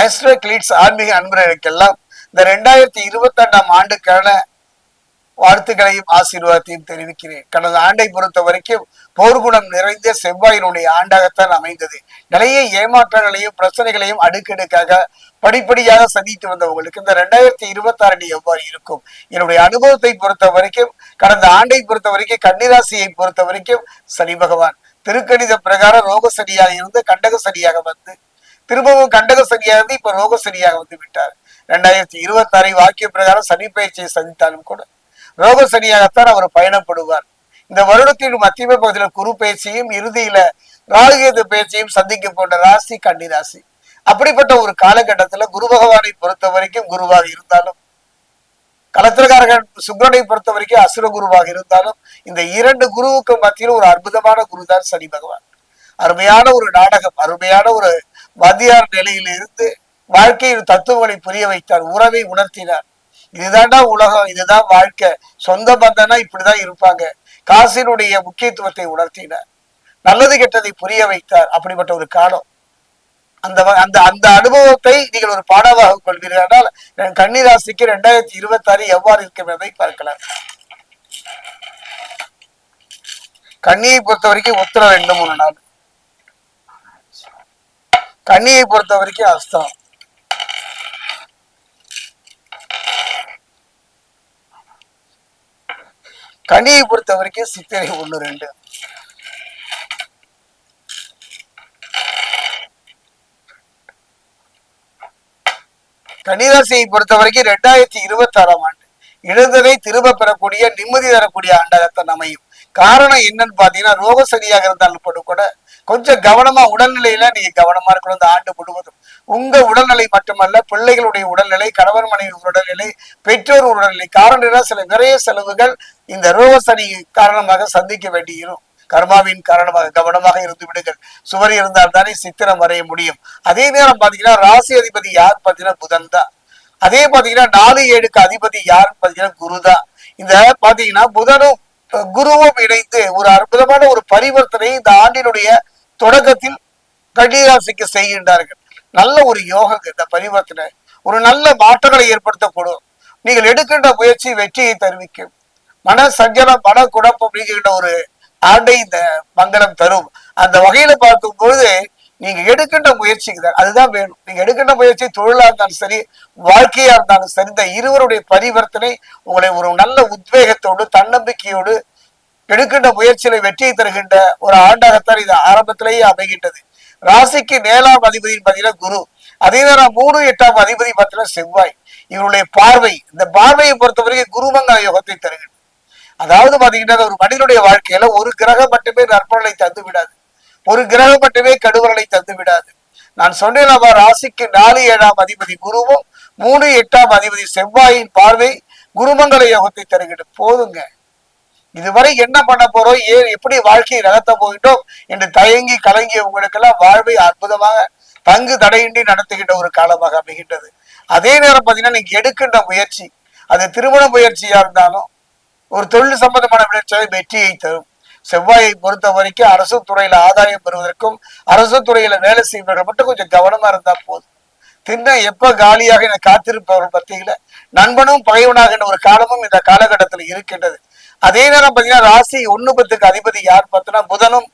Astro கிளீட்ஸ் ஆன்மீக அன்பர்களுக்கெல்லாம் இந்த ரெண்டாயிரத்தி இருபத்தி ரெண்டாம் ஆண்டுக்கான வாழ்த்துக்களையும் ஆசீர்வாதத்தையும் தெரிவிக்கிறேன். கடந்த ஆண்டை பொறுத்த வரைக்கும் போர்க்குணம் நிறைந்த செவ்வாயினுடைய ஆண்டாகத்தான் அமைந்தது. நிறைய ஏமாற்றங்களையும் பிரச்சனைகளையும் அடுக்கடுக்காக படிப்படியாக சந்தித்து வந்தவங்களுக்கு இந்த ரெண்டாயிரத்தி இருபத்தி ஆறு எவ்வாறு இருக்கும்? என்னுடைய அனுபவத்தை பொறுத்த வரைக்கும் கடந்த ஆண்டை பொறுத்த வரைக்கும் கன்னிராசியை பொறுத்த வரைக்கும் சனி பகவான் திருக்கணித பிரகாரம் ரோக சனியாக இருந்து கண்டக சனியாக வந்து திரும்பவும் கண்டக சனியா இருந்து இப்ப ரோக சனியாக வந்து விட்டார். ரெண்டாயிரத்தி இருபத்தி ஆறை வாக்கிய பிரகாரம் சனி பயிற்சியை சந்தித்தாலும் கூட ரோக சனியாகத்தான் அவர் பயணப்படுவார். இந்த வருடத்தின் மத்திய பகுதியில் குரு பயிற்சியும் இறுதியில ராகுகேது பயிற்சியும் சந்திக்க போன்ற ராசி கன்னி ராசி. அப்படிப்பட்ட ஒரு காலகட்டத்துல குரு பகவானை பொறுத்த வரைக்கும் குருவாக இருந்தாலும் கலத்திரகாரகன் சுக்கரனை பொறுத்த வரைக்கும் அசுர குருவாக இருந்தாலும் இந்த இரண்டு குருவுக்கு மத்தியில் ஒரு அற்புதமான குருதான் சனி பகவான். அருமையான ஒரு நாடகம் அருமையான ஒரு வாத்தியார் நிலையில் இருந்து வாழ்க்கையில் தத்துவங்களை புரிய வைத்தார் உறவை உணர்த்தினார். இதுதான்டா உலகம் இதுதான் வாழ்க்கை. சொந்த பந்தம்னா இப்படிதான் இருப்பாங்க. காசினுடைய முக்கியத்துவத்தை உணர்த்தினார். நல்லது கெட்டதை புரிய வைத்தார். அப்படிப்பட்ட ஒரு காலம். அந்த அந்த அந்த அனுபவத்தை நீங்கள் ஒரு பாடமாக கொள்வீர்கள். கன்னிராசிக்கு ரெண்டாயிரத்தி இருபத்தி ஆறு எவ்வாறு இருக்கும் என்பதை பார்க்கலாம். கன்னியை பொறுத்த வரைக்கும் உத்தரம் ரெண்டு மூணு நாள். கன்னியை பொறுத்த வரைக்கும் அஸ்தம் கனியை பொறுத்த வரைக்கும் சித்திரை ஒண்ணு ரெண்டு. கன்னிராசியை பொறுத்த வரைக்கும் ரெண்டாயிரத்தி இருபத்தி ஆறாம் ஆண்டு. இழந்ததை திரும்ப பெறக்கூடிய நிம்மதி தரக்கூடிய ஆண்டாகத்தான் அமையும். காரணம் என்னன்னு பாத்தீங்கன்னா ரோக சரியாக இருந்தாலும் படும் கூட கொஞ்சம் கவனமா உடல்நிலையில நீங்க கவனமா இருக்கணும். இந்த ஆண்டு முழுவதும் உங்க உடல்நிலை மட்டுமல்ல பிள்ளைகளுடைய உடல்நிலை கணவன் மனைவி உடல்நிலை பெற்றோர் உடல்நிலை காரணம் என்ன, சில நிறைய செலவுகள் இந்த ரோக சனி காரணமாக சந்திக்க வேண்டியிருக்கும். கர்மாவின் காரணமாக கவனமாக இருந்து விடுங்கள். சுவர் இருந்தால் தானே சித்திரம் வரைய முடியும். அதே நேரம் பாத்தீங்கன்னா ராசி அதிபதி யார் பாத்தீங்கன்னா புதன் தான். அதே பாத்தீங்கன்னா நாலு ஏழுக்கு அதிபதி யாருன்னு பாத்தீங்கன்னா குரு தான் இந்த பாத்தீங்கன்னா புதனும் குருவும் இணைந்து ஒரு அற்புதமான ஒரு பரிவர்த்தனை இந்த ஆண்டினுடைய தொடக்கத்தில் கன்னிராசிக்கு செய்கின்றார்கள். நல்ல ஒரு யோகம் இந்த பரிவர்த்தனை. ஒரு நல்ல மாற்றங்களை ஏற்படுத்தக்கூடும். நீங்கள் எடுக்கின்ற முயற்சி வெற்றியை தெரிவிக்கும். மன சஞ்சலம் மன குழப்பம் நீங்குகின்ற ஒரு ஆண்டை இந்த மங்களம் தரும். அந்த வகையில பார்க்கும் பொழுது நீங்க எடுக்கின்ற முயற்சிக்கு தான் அதுதான் வேணும். நீங்க எடுக்கின்ற முயற்சி தொழிலா இருந்தாலும் சரி வாழ்க்கையா இருந்தாலும் சரி இந்த இருவருடைய பரிவர்த்தனை உங்களை ஒரு நல்ல உத்வேகத்தோடு தன்னம்பிக்கையோடு எடுக்கின்ற முயற்சியில வெற்றியை தருகின்ற ஒரு ஆண்டாகத்தான் இது ஆரம்பத்திலேயே அமைகின்றது. ராசிக்கு நேலாம் அதிபதி பார்த்தீங்கன்னா குரு. அதே நேரம் மூணு எட்டாம் அதிபதி பார்த்தீங்கன்னா செவ்வாய். இவருடைய பார்வை இந்த பார்வையை பொறுத்தவரைக்கும் குருமங்கல யோகத்தை தருகின்றது அதாவது பாத்தீங்கன்னா ஒரு மனிதனுடைய வாழ்க்கையில ஒரு கிரகம் மட்டுமே நற்பலனை தந்து விடாது ஒரு கிரகம் மட்டுமே கடுவரலை தந்து விடாது. நான் சொன்னேன் அவர் ராசிக்கு நாலு ஏழாம் அதிபதி குருவும் மூணு எட்டாம் அதிபதி செவ்வாயின் பார்வை குருமங்கல யோகத்தை தருகிறது. போதுங்க. இதுவரை என்ன பண்ண போறோம்? ஏன் எப்படி வாழ்க்கையை நகர்த்த போகிட்டோம் என்று தயங்கி கலங்கிய உங்களுக்கெல்லாம் வாழ்வை அற்புதமாக பங்கு தடையின்றி நடத்துகின்ற ஒரு காலமாக அமைகின்றது. அதே நேரம் பார்த்தீங்கன்னா நீங்க எடுக்கின்ற முயற்சி அது திருமண முயற்சியா இருந்தாலும் ஒரு தொழில் சம்பந்தமான முயற்சியாக வெற்றியை தரும். செவ்வாயை பொறுத்த வரைக்கும் அரசு துறையில ஆதாயம் பெறுவதற்கும் அரசு துறையில வேலை செய்வர்கள் மட்டும் கொஞ்சம் கவனமா இருந்தா போதும். தின்ன எப்ப காலியாக என காத்திருப்பவர்கள் மத்தியில நண்பனும் பகைவனாகின்ற ஒரு காலமும் இந்த காலகட்டத்தில் இருக்கின்றது. அதே நேரம் பாத்தீங்கன்னா ராசி ஒண்ணு பத்துக்கு அதிபதி யார் பார்த்தோன்னா புதனும்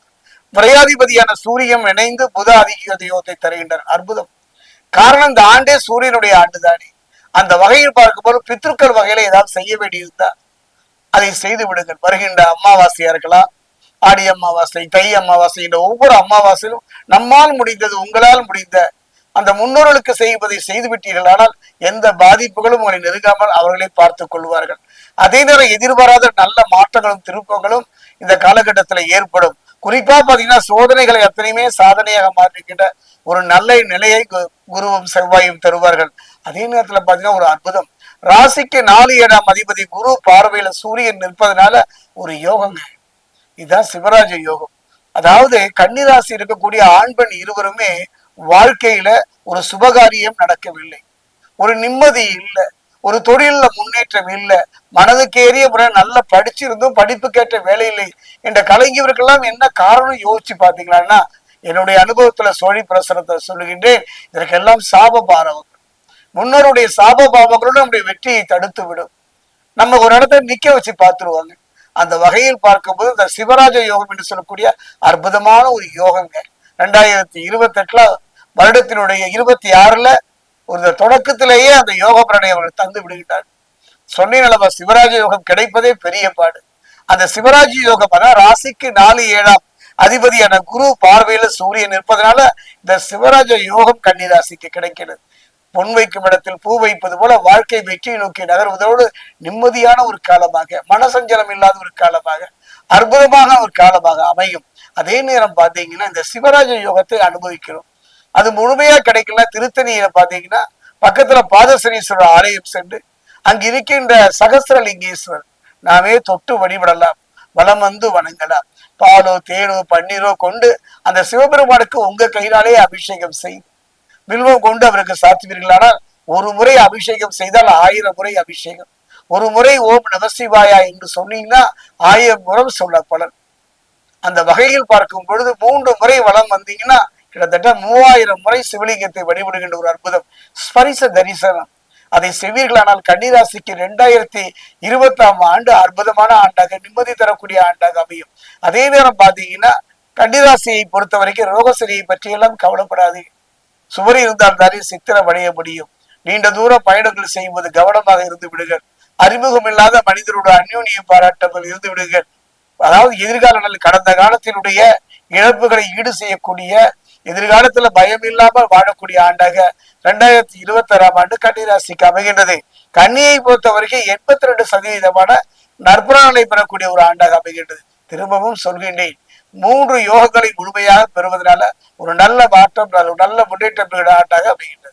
விரையாதிபதியான சூரியன் இணைந்து புத அதிகத்தை தருகின்றனர். அற்புதம். காரணம் இந்த ஆண்டே சூரியனுடைய ஆண்டு தானே அந்த வகையில் பார்க்கும்போது பித்ருக்கள் வகையில ஏதாவது செய்ய வேண்டியிருந்தா அதை செய்து விடுங்கள். வருகின்ற அமாவாசையா இருக்கலாம் ஆடி அமாவாசை தை அமாவாசை என்ற ஒவ்வொரு அமாவாசையிலும் நம்மால் முடிந்தது உங்களால் முடிந்த அந்த முன்னோர்களுக்கு செய்வதை செய்து விட்டீர்கள். ஆனால் எந்த பாதிப்புகளும் உங்களை நெருங்காமல் அவர்களை பார்த்துக் கொள்வார்கள். அதே நேரம் எதிர்பாராத நல்ல மாற்றங்களும் திருப்பங்களும் இந்த காலகட்டத்தில் ஏற்படும். குறிப்பா பாத்தீங்கன்னா சோதனைகளை அத்தனையுமே சாதனையாக மாற்றுகின்ற ஒரு நல்ல நிலையை கு- குருவும் செவ்வாயும் தருவார்கள். அதே நேரத்துல பாத்தீங்கன்னா ஒரு அற்புதம். ராசிக்கு நாலு ஏழாம் அதிபதி குரு பார்வையில சூரியன் நிற்பதனால ஒரு யோகங்க. இதுதான் சிவராஜ யோகம். அதாவது கன்னிராசி இருக்கக்கூடிய ஆண் பெண் இருவருமே வாழ்க்கையில ஒரு சுபகாரியம் நடக்கவில்லை. ஒரு நிம்மதி இல்லை. ஒரு தொழிலில் முன்னேற்றம் இல்லை. மனதுக்கேறிய முறை நல்லா படிச்சிருந்தும் படிப்புக்கேற்ற வேலை இல்லை என்ற கலைஞர்களுக்கெல்லாம் என்ன காரணம் யோசிச்சு பாத்தீங்கன்னா என்னுடைய அனுபவத்துல சோழி பிரசனத்தை சொல்லுகின்றேன். இதற்கெல்லாம் சாப பாரவங்கள் முன்னோருடைய சாப பாவங்களோடு நம்முடைய வெற்றியை தடுத்து விடும் நம்ம ஒரு இடத்துல நிக்க வச்சு பார்த்துருவாங்க. அந்த வகையில் பார்க்கும்போது இந்த சிவராஜ யோகம் என்று சொல்லக்கூடிய அற்புதமான ஒரு யோகங்க. ரெண்டாயிரத்தி இருபத்தி எட்டுல வருடத்தினுடைய இருபத்தி ஆறுல ஒரு தொடக்கத்திலேயே அந்த யோக பிரணயம் அவர்கள் தந்து விடுகிறார் சொன்னேன் அல்லவா சிவராஜ யோகம் கிடைப்பதே பெரிய பாடு. அந்த சிவராஜ யோகம் அதான் ராசிக்கு நாலு ஏழாம் அதிபதியான குரு பார்வையில சூரியன் இருப்பதனால இந்த சிவராஜ யோகம் கன்னிராசிக்கு கிடைக்கிறது. பொன் வைக்கும் இடத்தில் பூ வைப்பது போல வாழ்க்கை வெற்றியை நோக்கி நகர்வதோடு நிம்மதியான ஒரு காலமாக மனசஞ்சலம் இல்லாத ஒரு காலமாக அற்புதமான ஒரு காலமாக அமையும். அதே நேரம் பார்த்தீங்கன்னா இந்த சிவராஜ யோகத்தை அனுபவிக்கிறோம். அது முழுமையா கிடைக்கல திருத்தணியில பாத்தீங்கன்னா பக்கத்துல பாதசனீஸ்வரர் ஆலயம் சென்று அங்க இருக்கின்ற சகசிரலிங்கேஸ்வரர் நாமே தொட்டு வழிபடலாம் வலம் வந்து வணங்கலாம். பாலோ தேனோ பன்னீரோ கொண்டு அந்த சிவபெருமானுக்கு உங்க கையினாலே அபிஷேகம் செய்யும் வில்வம் கொண்டு அவருக்கு சாத்துவீர்களானால் ஒரு முறை அபிஷேகம் செய்தால் ஆயிரம் முறை அபிஷேகம். ஒரு முறை ஓம் நமசிவாயா என்று சொன்னீங்கன்னா ஆயிரம் முறம் சொல்ல பலன் அந்த வகையில் பார்க்கும் பொழுது மூன்று முறை வளம் வந்தீங்கன்னா கிட்டத்தட்ட மூவாயிரம் முறை சிவலிங்கத்தை வழிபடுகின்ற ஒரு அற்புதம். ஸ்பரிச தரிசனம். அதை செய்வீர்களானால் கன்னிராசிக்கு ரெண்டாயிரத்தி இருபத்தாம் ஆண்டு அற்புதமான ஆண்டாக நிம்மதி தரக்கூடிய ஆண்டாக அமையும். அதே நேரம் பாத்தீங்கன்னா கன்னிராசியை பொறுத்த வரைக்கும் ரோகசரியை பற்றியெல்லாம் கவலைப்படாதீங்க. சுவர் இருந்தால் தானே சித்திரம் அடைய முடியும். நீண்ட தூர பயணங்கள் செய்வது கவனமாக இருந்து விடுங்கள். அறிமுகம் இல்லாத மனிதரோட அந்யோன்யம் பாராட்டாமல் இருந்து விடுங்கள். அதாவது எதிர்கால கடந்த காலத்தினுடைய இழப்புகளை ஈடு செய்யக்கூடிய எதிர்காலத்துல பயம் இல்லாமல் வாழக்கூடிய ஆண்டாக ரெண்டாயிரத்தி இருபத்தி ஆறாம் ஆண்டு கன்னிராசிக்கு அமைகின்றது. கன்னியை பொறுத்த வரைக்கும் எண்பத்தி ரெண்டு சதவீதமான நற்பலன்களை பெறக்கூடிய ஒரு ஆண்டாக அமைகின்றது. திரும்பவும் சொல்கின்றேன். மூன்று யோகங்களை முழுமையாக பெறுவதனால ஒரு நல்ல மாற்றம் ஒரு நல்ல முன்னேற்றம் ஆட்டாக அமைகின்றது.